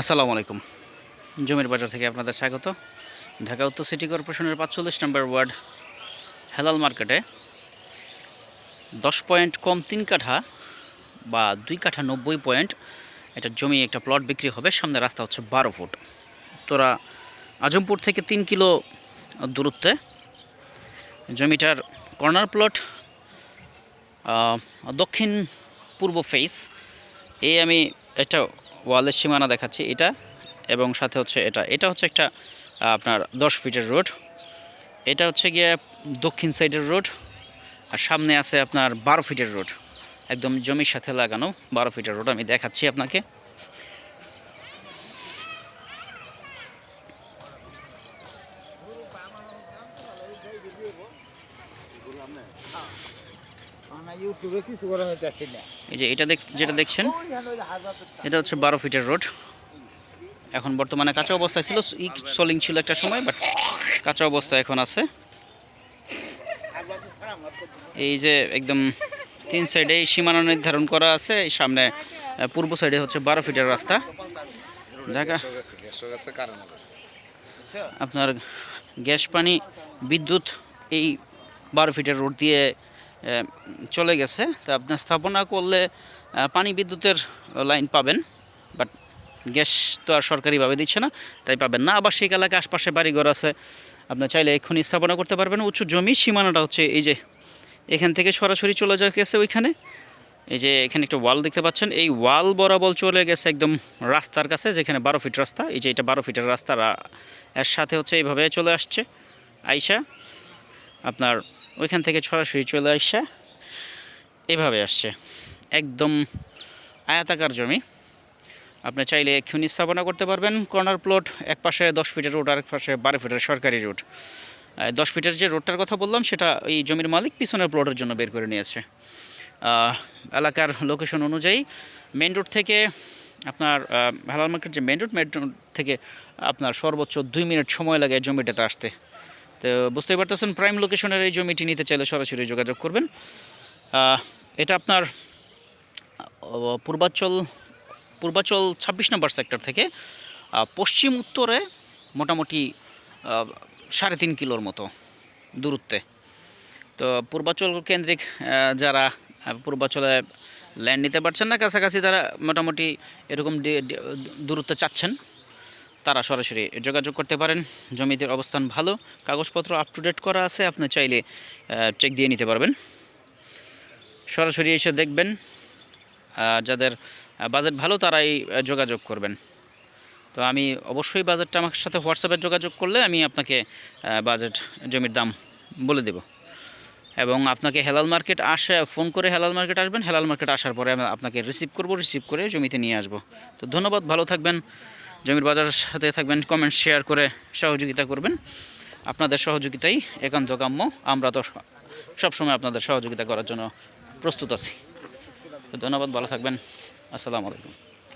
আসসালামু আলাইকুম। জমির বাজার থেকে আপনাদের স্বাগত। ঢাকা উত্তর সিটি কর্পোরেশনের পাঁচচল্লিশ নম্বর ওয়ার্ড, হেলাল মার্কেটে দশ পয়েন্ট কম তিন কাঠা বা দুই কাঠা নব্বই পয়েন্ট এটা জমি একটা প্লট বিক্রি হবে, সামনে রাস্তা হচ্ছে বারো ফুট। তোরা আজমপুর থেকে তিন কিলো দূরত্বে জমিটার কর্নার প্লট দক্ষিণ পূর্ব ফেস। এই আমি একটা ওয়ালের সীমানা দেখাচ্ছি এটা এবং সাথে হচ্ছে এটা। এটা হচ্ছে একটা আপনার দশ ফিটের রোড। এটা হচ্ছে গিয়ে দক্ষিণ সাইডের রোড আর সামনে আছে আপনার বারো ফিটের রোড। একদম জমির সাথে লাগানো বারো ফিটের রোড আমি দেখাচ্ছি আপনাকে। এই যে এটা দেখ যেটা দেখছেন এটা হচ্ছে বারো ফিটের রোড। এখন বর্তমানে কাঁচা অবস্থায় ছিল ই সলিং ছিল একটা সময় বাট কাঁচা অবস্থা এখন আছে। এই যে একদম তিন সাইডে সীমানা নির্ধারণ করা আছে এই সামনে পূর্ব সাইডে হচ্ছে বারো ফিটের রাস্তা। ঢাকা। আপনার গ্যাস পানি বিদ্যুৎ এই বারো ফিটের রোড দিয়ে চলে গেছে। তা আপনার স্থাপনা করলে পানি বিদ্যুতের লাইন পাবেন বাট গ্যাস তো আর সরকারিভাবে দিচ্ছে না, তাই পাবেন না। আবাসিক এলাকা আশপাশে বাড়িঘর আছে, আপনি চাইলে এক্ষুনি স্থাপনা করতে পারবেন। উঁচু জমি, সীমানাটা হচ্ছে এই যে, এখান থেকে সরাসরি চলে যাওয়া গেছে ওইখানে। এই যে এখানে একটা ওয়াল দেখতে পাচ্ছেন। এই ওয়াল বরাবর চলে গেছে একদম রাস্তার কাছে, যেখানে বারো ফিট রাস্তা। এই যে এটা বারো ফিটের রাস্তা এর সাথে হচ্ছে এইভাবে চলে আসছে। আইসা আপনার ওইখান থেকে সরাসরি চলে আসছে। এভাবে আসছে। একদম আয়াতাকার জমি। আপনি চাইলে এক্ষুনি স্থাপনা করতে পারবেন। কর্নার প্লট এক পাশে দশ ফিটের রোড, আরেক পাশে বারো ফিটের সরকারি রোড। দশ ফিটের যে রোডটার কথা বললাম, সেটা এই জমির মালিক পিছনের প্লটের জন্য বের করে নিয়েছে। এলাকার লোকেশন অনুযায়ী মেন রোড থেকে আপনার হালাল মার্কেট যে মেন রোড মেন রোড থেকে আপনার সর্বোচ্চ দুই মিনিট সময় লাগে জমিটাতে আসতে। তো বুঝতেই পারতেছেন প্রাইম লোকেশনের এই জমিটি নিতে চাইলে সরাসরি যোগাযোগ করবেন। এটা আপনার আহ, পূর্বাঞ্চল পূর্বাচল ছাব্বিশ নম্বর সেক্টর থেকে পশ্চিম উত্তরে মোটামুটি সাড়ে তিন কিলোর মতো দূরত্বে। তো পূর্বাচল কেন্দ্রিক যারা পূর্বাচলে ল্যান্ড নিতে পারছেন না কাছাকাছি তারা মোটামুটি এরকম দূরত্বে চাচ্ছেন। তারা সরাসরি যোগাযোগ করতে পারেন। জমিদের অবস্থান ভালো, কাগজপত্র আপ টু ডেট করা আছে, আপনি চাইলে চেক দিয়ে নিতে পারবেন। সরাসরি এসে দেখবেন যাদের বাজেট ভালো তারাই যোগাযোগ করবেন। তো আমি অবশ্যই বাজেটটা আমার সাথে হোয়াটসঅ্যাপে যোগাযোগ করলে আমি আপনাকে বাজেট জমির দাম বলে দেব। এবং আপনাকে হেলাল মার্কেট আসে, ফোন করে হেলাল মার্কেট আসবেন। হেলাল মার্কেট আসার পরে আমি আপনাকে রিসিভ করব রিসিভ করে জমিতে নিয়ে আসব। তো ধন্যবাদ, ভালো থাকবেন। জমির বাজারের সাথে থাকবেন কমেন্ট শেয়ার করে সহযোগিতা করবেন। আপনাদের সহযোগিতাই একান্ত কাম্য। আমরা তো সবসময় আপনাদের সহযোগিতা করার জন্য প্রস্তুত আছি। ধন্যবাদ, ভালো থাকবেন। আসসালামু আলাইকুম।